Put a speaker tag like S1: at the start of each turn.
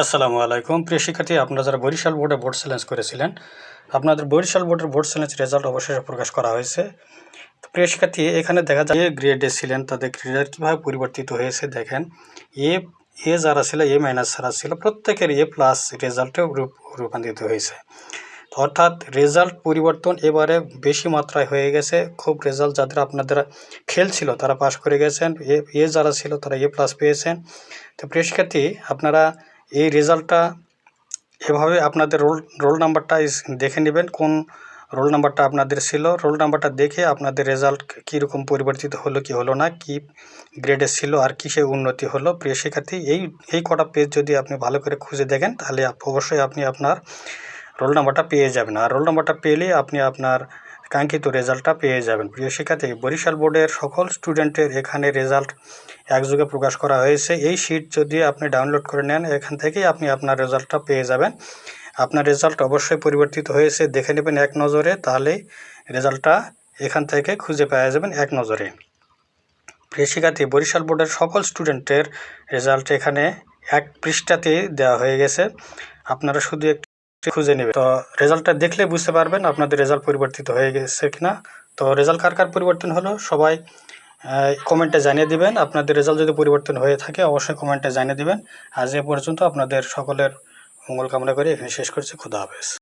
S1: আসসালামু আলাইকুম। প্রিয় শিক্ষার্থী, আপনারা যারা বরিশাল বোর্ডে বোর্ড চ্যালেঞ্জ করেছিলেন, আপনাদের বরিশাল বোর্ডের বোর্ড চ্যালেঞ্জ রেজাল্ট অবশেষে প্রকাশ করা হয়েছে। তো প্রিয় শিক্ষার্থী, এখানে দেখা যায় গ্রেডে ছিলেন, তাদের গ্রেডের কীভাবে পরিবর্তিত হয়েছে দেখেন। এ এ যারা ছিল এ মাইনাস যারা ছিল, প্রত্যেকের এ প্লাস রেজাল্টে রূপান্তরিত হয়েছে। অর্থাৎ রেজাল্ট পরিবর্তন এবারে বেশি মাত্রায় হয়ে গেছে। খুব রেজাল্ট যাদের আপনাদের ফেল ছিল, তারা পাশ করে গেছেন। এ এ যারা ছিল, তারা এ প্লাস পেয়েছেন। তো প্রিয় শিক্ষার্থী, আপনারা এই রেজাল্টটা এভাবে আপনাদের রোল রোল নাম্বারটা দেখে নেবেন কোন রোল নাম্বারটা আপনাদের ছিল। রোল নাম্বারটা দেখে আপনাদের রেজাল্ট কীরকম পরিবর্তিত হলো, কি হলো না, কি গ্রেডে ছিল আর কিসে উন্নতি হলো। প্রিয় শিক্ষার্থী, এই এই কটা পেজ যদি আপনি ভালো করে খুঁজে দেখেন, তাহলে অবশ্যই আপনি আপনার রোল নাম্বারটা পেয়ে যাবেন। আর রোল নাম্বারটা পেলে আপনি আপনার কাঙ্ক্ষিত রেজাল্টটা পেয়ে যাবেন। প্রিয় শিক্ষার্থী, বরিশাল বোর্ডের সকল স্টুডেন্টের এখানে রেজাল্ট একযোগে প্রকাশ করা হয়েছে। এই শিট যদি আপনি ডাউনলোড করে নেন, এখান থেকেই আপনি আপনার রেজাল্টটা পেয়ে যাবেন। আপনার রেজাল্ট অবশ্যই পরিবর্তিত হয়েছে। দেখে নেবেন এক নজরে তাহলেই রেজাল্টটা এখান থেকে খুঁজে পাওয়া যাবেন এক নজরে। প্রিয় শিক্ষার্থী, বরিশাল বোর্ডের সকল স্টুডেন্টের রেজাল্ট এখানে এক পৃষ্ঠাতে দেওয়া হয়ে গেছে। আপনারা শুধু একটু খুঁজে নেবে তো রেজাল্টটা দেখলে বুঝতে পারবেন আপনাদের রেজাল্ট পরিবর্তিত হয়ে গেছে কিনা। তো রেজাল্ট কার কার পরিবর্তন হলো সবাই কমেন্টে জানিয়ে দিবেন। আপনাদের রেজাল্ট যদি পরিবর্তন হয়ে থাকে অবশ্যই কমেন্টে জানিয়ে দিবেন। আজ এ পর্যন্ত আপনাদের সকলের মঙ্গল কামনা করে। এখানে শেষ করছি। খুদা হাফেজ।